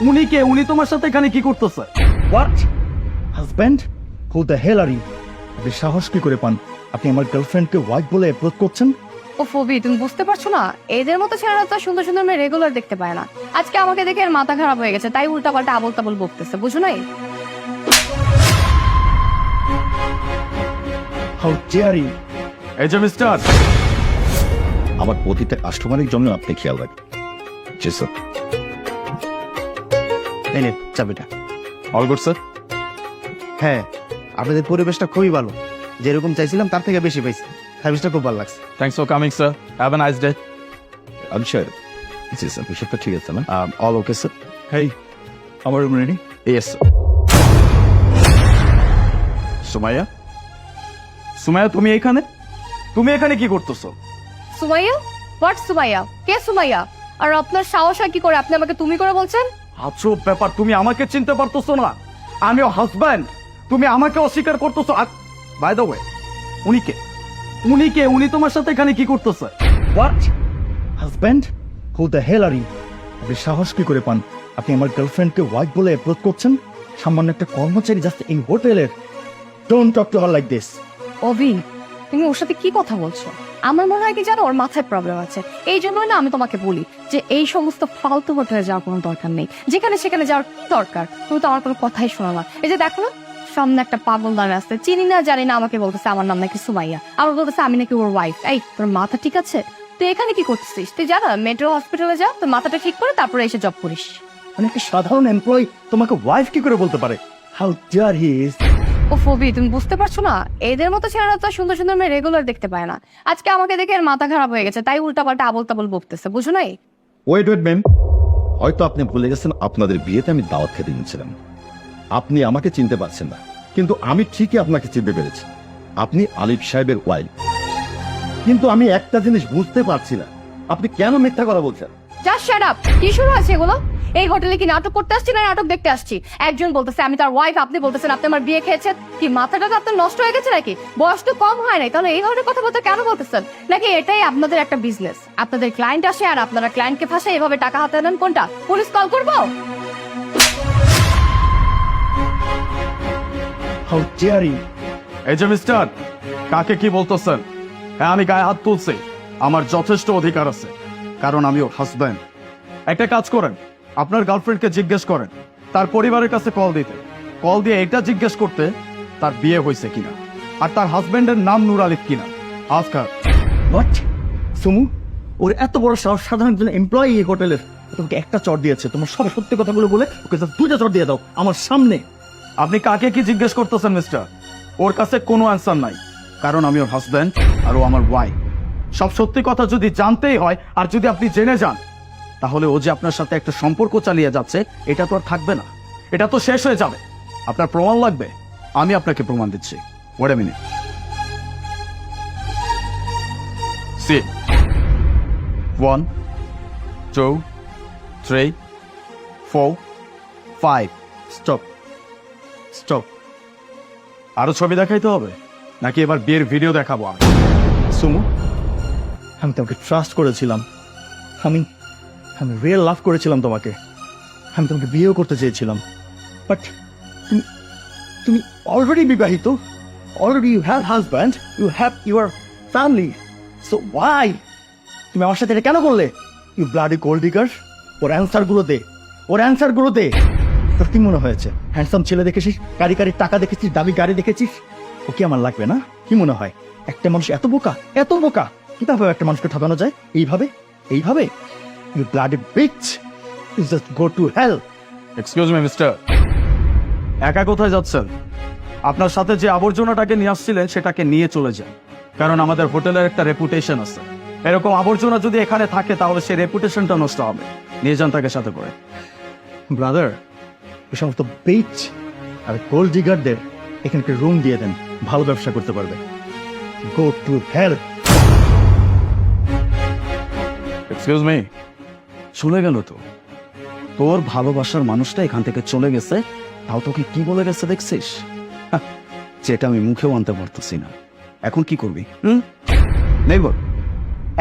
উনি কে? উনি তোমার সাথে এখানে কি করতেছে? What husband who the hell are you আপনি সাহস কি করে পান? আপনি আমার গার্লফ্রেন্ডকে ওয়াইফ বলে অ্যাপ্রোচ করছেন? ও ফবি তুমি বুঝতে পারছ না? এদের মতো ছেলেরা তো সুন্দর সুন্দর মেয়ে রেগুলার দেখতে পায় না। আজকে আমাকে দেখে এর মাথা খারাপ হয়ে গেছে তাই উল্টা পাল্টা আবল তাবল বকতেছে বুঝো নাই? হাউ ডেয়ার ইউ এই যে মিস্টার আমার প্রতিটা কাস্টমারের জন্য আপনি খেয়াল রাখবেন। জি স্যার এই নে চাবিটা। অল গুড স্যার হ্যাঁ আপনাদের পরিবেশটা খুবই ভালো। যেরকম চাইছিলাম তার থেকে বেশি পাইছি। সার্ভিসটা খুব ভালো লাগছে। Thanks for coming sir have a nice day আমি স্যার জি স্যার বিষয়টা ঠিক আছে না অল ওকে স্যার হেই আমার room ready yes Sumaiya? Sumaiya তুমি এখানে? তুমি এখানে কি করতেছো? সুমাইয়া? হোয়াট সুমাইয়া? কে সুমাইয়া? আর আপনার সাহস কি করে? আপনি আমাকে তুমি করে বলছেন? আজব ব্যাপার, তুমি আমাকে চিনতে পারতেছো না। আমিও হাজব্যান্ড তুমি আমাকে অস্বীকার করতেছো। বাই দ্য ওয়ে উনি কে? উনি কে? উনি তোমার সাথে এখানে কি করতেছে? What husband who the hell are you আপনি সাহস কি করে পান? আপনি আমার গার্লফ্রেন্ডকে ওয়াইফ বলে অ্যাপ্রোচ করছেন? সামান্য একটা কর্মচারী জাস্ট এই হোটেলের don't talk to her like this Abhi, তুমি ওর সাথে কি কথা বলছো? আমার মনে হয় কি জানো, ওর মাথায় প্রবলেম আছে। এই জন্যই না আমি তোমাকে বলি যে এই সমস্ত ফালতু হোটেলে যাওয়ার কোনো দরকার নেই। যেখানে সেখানে যাওয়ার দরকার, তুমি তো আমার কোনো কথাই শোনো না। এই যে দেখো না সামনে একটা পাগল দাঁড়িয়ে আসছে চিনি না, জানি না, আমাকে বলতেছে আমার নাম নাকি সুমাইয়া। আবার বলতেছে আমি নাকি ওর ওয়াইফ এই, তোর মাথা ঠিক আছে? তুই এখানে কি করতেছিস? তুই জানা মেট্রো হসপিটালে যা, তোর মাথাটা ঠিক করে তারপরে এসে জব করিস। মানে একটা সাধারণ এমপ্লয়ি তোমাকে ওয়াইফ কি করে বলতে পারে? হাউ ডেয়ার হি ইজ ও ফবি তুমি বুঝতে পারছ না? এদের মতো ছেলেরা তো সুন্দর সুন্দর মেয়ে রেগুলার দেখতে পায় না। আজকে আমাকে দেখে এর মাথা খারাপ হয়ে গেছে তাই উল্টা পাল্টা আবল তাবল বকতেছে বুঝো নাই? ওয়েট ওয়েট ম্যাম হয়তো আপনি ভুলে গেছেন আপনাদের বিয়েতে আমি দাওয়াত খেতে গিয়েছিলাম আপনি আমাকে চিনতে পারছেন না কিন্তু আমি ঠিকই আপনাকে চিনতে পেরেছি। আপনি আলিফ সাহেবের ওয়াইফ কিন্তু আমি একটা জিনিস বুঝতে পারছি না। আপনি কেন মিথ্যা কথা বলছেন? জাস্ট শাট আপ কি শুরু আছে এগুলো? এই হোটেলে কি নাটক করতে আসছি না নাটক দেখতে আসছি? একজন বলতেছে আমি তার ওয়াইফ আপনি বলতেছেন আপনি আমার বিয়ে খেয়েছেন। কি মাথাটা তো আপনার নষ্ট হয়ে গেছে নাকি? বয়স তো কম হয় নাই। তাহলে এই ধরনের কথা বলতে কেন বলতেছেন? নাকি এটাই আপনাদের একটা বিজনেস আপনাদের ক্লায়েন্ট আসে আর আপনারা ক্লায়েন্টকে ফাঁসে এভাবে টাকা হাতে নেন কোনটা? পুলিশ কল করব? হাউ ডেয়ার ইউ এই যে মিস্টার কাকে কি বলতেছেন? হ্যাঁ আমি গায়ে হাত তুলছি। আমার যথেষ্ট অধিকার আছে কারণ আমি ওর হাজব্যান্ড একটা কাজ করেন। আপনার গার্লফ্রেন্ডকে জিজ্ঞেস করেন তার পরিবারের কাছে কল দিতে। কল দিয়ে এটা জিজ্ঞেস করতে তার বিয়ে হয়েছে কিনা আর তার হাজব্যান্ডের নাম নুর আলিফ কিনা। আজকাল হোয়াট সুমু ওর এত বড় সাহস সাধারণ একজন এমপ্লয়ি এই হোটেলের। তোমাকে একটা চর দিয়েছে তোমার সব সত্যি কথাগুলো বলে ওকে দুইটা চর দিয়ে দাও আমার সামনে। আপনি কাকে কি জিজ্ঞেস করতেছেন মিস্টার ওর কাছে কোনো অ্যান্সার নাই কারণ আমি ওর হাজব্যান্ড আর ও আমার ওয়াইফ সব সত্যি কথা যদি জানতেই হয় আর যদি আপনি জেনে যান তাহলে ও যে আপনার সাথে একটা সম্পর্ক চালিয়ে যাচ্ছে এটা তো আর থাকবে না। এটা তো শেষ হয়ে যাবে। আপনার প্রমাণ লাগবে। আমি আপনাকে প্রমাণ দিচ্ছি। Wait a minute C. One two three four five stop stop আরও ছবি দেখাইতে হবে? নাকি এবার বিয়ের ভিডিও দেখাবো আমি? সুমু আমি তোমাকে ট্রাস্ট করেছিলাম। আমি আমি রিয়েল লাভ করেছিলাম তোমাকে। আমি তোমাকে বিয়েও করতে চেয়েছিলাম। বাট তুমি তুমি অলরেডি বিবাহিত। Already you have husband you have your family so why তুমি আমার সাথে এটা কেন করলে? ইউ ব্লাডি কোল্ড ডিগার ওর অ্যান্সারগুলো দে। ওর অ্যান্সারগুলো দে। তোর কি মনে হয়েছে? হ্যান্ডসাম ছেলে দেখেছিস, গাড়ি গাড়ি টাকা দেখেছিস, দামি গাড়ি দেখেছিস? ও কি আমার লাগবে না? কি মনে হয়? একটা মানুষ এত বোকা এত বোকা। কীভাবে একটা মানুষকে ঠকানো যায়? এইভাবে? এইভাবে? You bloody bitch you just go to hell excuse me mister একা কোথায় যাচ্ছেন? আপনার সাথে যে আবর্জনাটাকে নিয়ে আসছিলেন সেটাকে নিয়ে চলে যান। কারণ আমাদের হোটেলের একটা রেপুটেশন আছে। এরকম আবর্জনা যদি এখানে থাকে তাহলে সেই রেপুটেশনটা নষ্ট হবে। নিয়ে যান তাকে সাথে করে। ব্রাদার এই সমস্ত বিচ আর গোল্ড ডিগারদের এখানে একটা রুম দিয়ে দেন। ভালো ব্যবসা করতে পারবে। Go to hell excuse me চলে গেল তো। তোর ভালোবাসার মানুষটা এখান থেকে চলে গেছে, তাও তোকে কি বলে গেছে দেখছিস? যেটা আমি মুখেও আনতে পারতেছি না। এখন কি করবি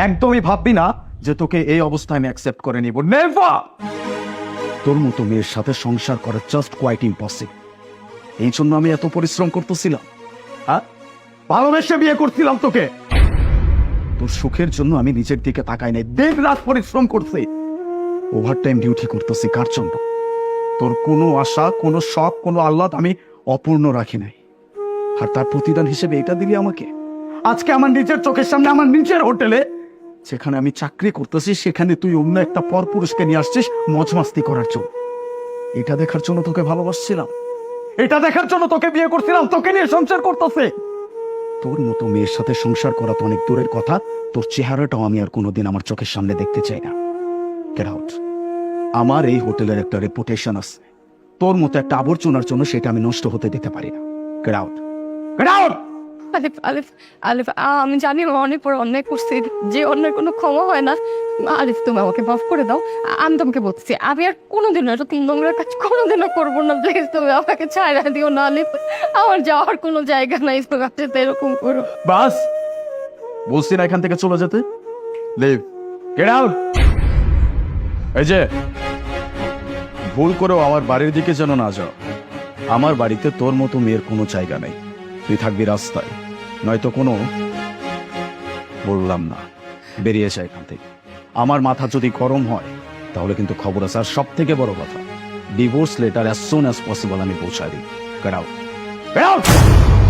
একদমই ভাববি না যে তোকে এই অবস্থায় আমি অ্যাকসেপ্ট করে নিব। নেভার তোর মতো মেয়ের সাথে সংসার করা জাস্ট কোয়াইট ইম্পসিবল এই জন্য আমি এত পরিশ্রম করতেছিলাম। হ্যাঁ? ভালোবেসে বিয়ে করছিলাম তোকে। তোর সুখের জন্য আমি নিজের দিকে তাকাই নাই। দিন রাত পরিশ্রম করছি। ওভার টাইম ডিউটি করতেছি, কার জন্য? তোর কোনো আশা, কোনো শখ, কোনো আহ্লাদ আমি অপূর্ণ রাখি নাই। আর তার প্রতিদান হিসেবে এটা দিলি আমাকে। আজকে আমার নিজের চোখের সামনে আমার নিজের হোটেলে যেখানে আমি চাকরি করতেছি, সেখানে তুই অন্য একটা পর পুরুষকে নিয়ে আসছিস মজমাস্তি করার জন্য। এটা দেখার জন্য তোকে ভালোবাসছিলাম। এটা দেখার জন্য তোকে বিয়ে করছিলাম, তোকে নিয়ে সংসার করতেছে। তোর মতো মেয়ের সাথে সংসার করা তো অনেক দূরের কথা, তোর চেহারাটাও আমি আর কোনোদিন আমার চোখের সামনে দেখতে চাই না। গেট আউট আমার এই হোটেলের একটা রেপুটেশন আছে। তোর মতো একটা আবর্জনার জন্য সেটা আমি নষ্ট হতে দিতে পারি না। গেট আউট গেট আউট আলিফ আলিফ আলিফ আমি জানি অনেক বড় অন্যায় করছি যে অন্যায় কোনো ক্ষমা হয় না। আলিফ তুমি আমাকে মাফ করে দাও। আমি তোমাকে বলছি আমি আর কোনোদিনও এরকম নোংরা কাজ কোনোদিনও করব না। প্লিজ তুমি আমাকে ছাড়া দিও না আলিফ। আমার যাওয়ার কোনো জায়গা নাই তোমার সাথে এরকম করো। বাস! বলছি না এখান থেকে চলে যেতে। লিভ গেট আউট এই যে ভুল করেও আমার বাড়ির দিকে যেন না যাও। আমার বাড়িতে তোর মতো মেয়ের কোনো জায়গা নেই। তুই থাকবি রাস্তায়। নয়তো কোনো বললাম না। বেরিয়ে যায় এখান থেকে। আমার মাথা যদি গরম হয়, তাহলে কিন্তু খবর আছে। আর সব থেকে বড় কথা divorce letter as soon as possible আমি পৌঁছাই দিই। গেট